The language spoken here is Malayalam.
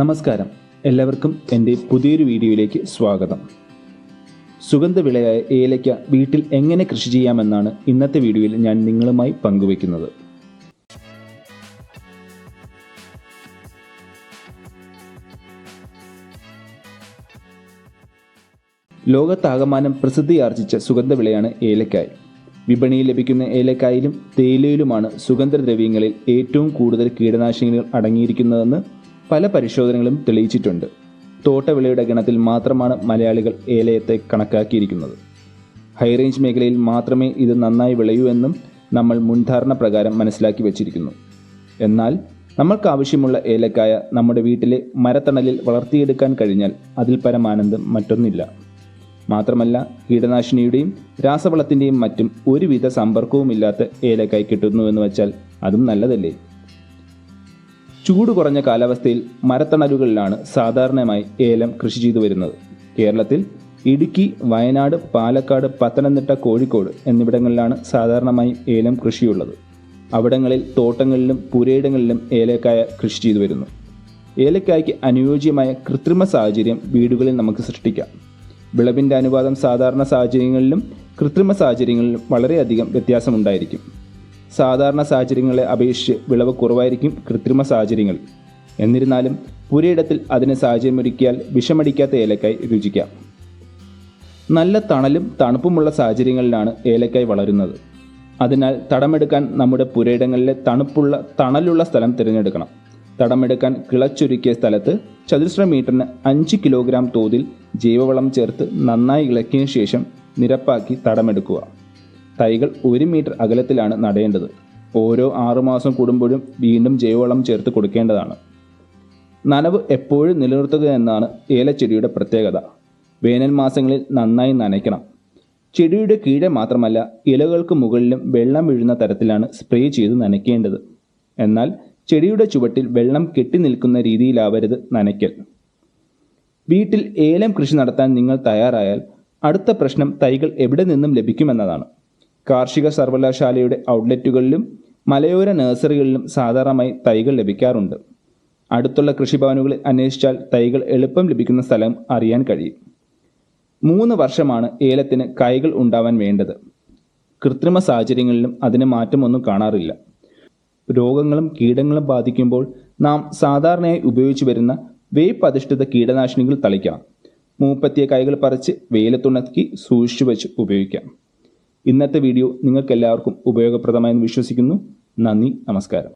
നമസ്കാരം. എല്ലാവർക്കും എന്റെ പുതിയൊരു വീഡിയോയിലേക്ക് സ്വാഗതം. സുഗന്ധവിളയായ ഏലയ്ക്ക വീട്ടിൽ എങ്ങനെ കൃഷി ചെയ്യാമെന്നാണ് ഇന്നത്തെ വീഡിയോയിൽ ഞാൻ നിങ്ങളുമായി പങ്കുവയ്ക്കുന്നത്. ലോകത്താകമാനം പ്രസിദ്ധിയാർജിച്ച സുഗന്ധവിളയാണ് ഏലക്കായ്. വിപണിയിൽ ലഭിക്കുന്ന ഏലക്കായിലും തേയിലയിലുമാണ് സുഗന്ധദ്രവ്യങ്ങളിൽ ഏറ്റവും കൂടുതൽ കീടനാശിനികൾ അടങ്ങിയിരിക്കുന്നതെന്ന് പല പരിശോധനകളും തെളിയിച്ചിട്ടുണ്ട്. തോട്ടവിളയുടെ ഗണത്തിൽ മാത്രമാണ് മലയാളികൾ ഏലയത്തെ കണക്കാക്കിയിരിക്കുന്നത്. ഹൈറേഞ്ച് മേഖലയിൽ മാത്രമേ ഇത് നന്നായി വിളയൂ എന്നും നമ്മൾ മുൻധാരണ പ്രകാരം മനസ്സിലാക്കി വച്ചിരിക്കുന്നു. എന്നാൽ നമ്മൾക്ക് ആവശ്യമുള്ള ഏലക്കായ നമ്മുടെ വീട്ടിലെ മരത്തണലിൽ വളർത്തിയെടുക്കാൻ കഴിഞ്ഞാൽ അതിൽ പരമാനന്ദം മറ്റൊന്നില്ല. മാത്രമല്ല കീടനാശിനിയുടെയും രാസവളത്തിന്റെയും മറ്റും ഒരുവിധ സമ്പർക്കവുമില്ലാത്ത ഏലക്കായ് കിട്ടുന്നുവെന്ന് വെച്ചാൽ അതും നല്ലതല്ലേ? ചൂട് കുറഞ്ഞ കാലാവസ്ഥയിൽ മരത്തണലുകളിലാണ് സാധാരണയായി ഏലം കൃഷി ചെയ്തു വരുന്നത്. കേരളത്തിൽ ഇടുക്കി വയനാട് പാലക്കാട് പത്തനംതിട്ട കോഴിക്കോട് എന്നിവിടങ്ങളിലാണ് സാധാരണമായി ഏലം കൃഷിയുള്ളത്. അവിടങ്ങളിൽ തോട്ടങ്ങളിലും പുരയിടങ്ങളിലും ഏലക്കായ കൃഷി ചെയ്തു വരുന്നു. ഏലക്കായ്ക്ക് അനുയോജ്യമായ കൃത്രിമ സാഹചര്യം വീടുകളിൽ നമുക്ക് സൃഷ്ടിക്കാം. വിളവിന്റെ അനുപാതം സാധാരണ സാഹചര്യങ്ങളിലും കൃത്രിമ സാഹചര്യങ്ങളിലും വളരെയധികം വ്യത്യാസമുണ്ടായിരിക്കും. സാധാരണ സാഹചര്യങ്ങളെ അപേക്ഷിച്ച് വിളവ് കുറവായിരിക്കും കൃത്രിമ സാഹചര്യങ്ങൾ. എന്നിരുന്നാലും പുരയിടത്തിൽ അതിന് സാഹചര്യമൊരുക്കിയാൽ വിഷമടിക്കാത്ത ഏലക്കായ് രുചിക്കാം. നല്ല തണലും തണുപ്പുമുള്ള സാഹചര്യങ്ങളിലാണ് ഏലക്കായ് വളരുന്നത്. അതിനാൽ തടമെടുക്കാൻ നമ്മുടെ പുരയിടങ്ങളിലെ തണുപ്പുള്ള തണലുള്ള സ്ഥലം തിരഞ്ഞെടുക്കണം. തടമെടുക്കാൻ കിളച്ചൊരുക്കിയ സ്ഥലത്ത് ചതുരശ്ര മീറ്ററിന് അഞ്ച് കിലോഗ്രാം തോതിൽ ജൈവവളം ചേർത്ത് നന്നായി ഇളക്കിയ ശേഷം നിരപ്പാക്കി തടമെടുക്കുക. തൈകൾ ഒരു മീറ്റർ അകലത്തിലാണ് നടേണ്ടത്. ഓരോ ആറുമാസം കൂടുമ്പോഴും വീണ്ടും ജൈവവളം ചേർത്ത് കൊടുക്കേണ്ടതാണ്. നനവ് എപ്പോഴും നിലനിർത്തുക എന്നാണ് ഏലച്ചെടിയുടെ പ്രത്യേകത. വേനൽ മാസങ്ങളിൽ നന്നായി നനയ്ക്കണം. ചെടിയുടെ കീഴെ മാത്രമല്ല ഇലകൾക്ക് മുകളിലും വെള്ളം വീഴുന്ന തരത്തിലാണ് സ്പ്രേ ചെയ്ത് നനയ്ക്കേണ്ടത്. എന്നാൽ ചെടിയുടെ ചുവട്ടിൽ വെള്ളം കെട്ടി നിൽക്കുന്ന രീതിയിലാവരുത് നനയ്ക്കൽ. വീട്ടിൽ ഏലം കൃഷി നടത്താൻ നിങ്ങൾ തയ്യാറായാൽ അടുത്ത പ്രശ്നം തൈകൾ എവിടെ നിന്നും ലഭിക്കുമെന്നതാണ്. കാർഷിക സർവകലാശാലയുടെ ഔട്ട്ലെറ്റുകളിലും മലയോര നഴ്സറികളിലും സാധാരണമായി തൈകൾ ലഭിക്കാറുണ്ട്. അടുത്തുള്ള കൃഷിഭവനുകളിൽ അന്വേഷിച്ചാൽ തൈകൾ എളുപ്പം ലഭിക്കുന്ന സ്ഥലം അറിയാൻ കഴിയും. മൂന്ന് വർഷമാണ് ഏലത്തിന് കൈകൾ ഉണ്ടാവാൻ വേണ്ടത്. കൃത്രിമ സാഹചര്യങ്ങളിലും അതിന് മാറ്റമൊന്നും കാണാറില്ല. രോഗങ്ങളും കീടങ്ങളും ബാധിക്കുമ്പോൾ നാം സാധാരണയായി ഉപയോഗിച്ചു വരുന്ന വേപ്പ് അധിഷ്ഠിത കീടനാശിനികൾ തളിക്കാം. മൂപ്പത്തിയ കൈകൾ പറിച്ച് വെയിലത്തുണക്കി സൂക്ഷിച്ചു വെച്ച് ഉപയോഗിക്കാം. ഇന്നത്തെ വീഡിയോ നിങ്ങൾക്കെല്ലാവർക്കും ഉപയോഗപ്രദമായെന്ന് വിശ്വസിക്കുന്നു. നന്ദി നമസ്കാരം.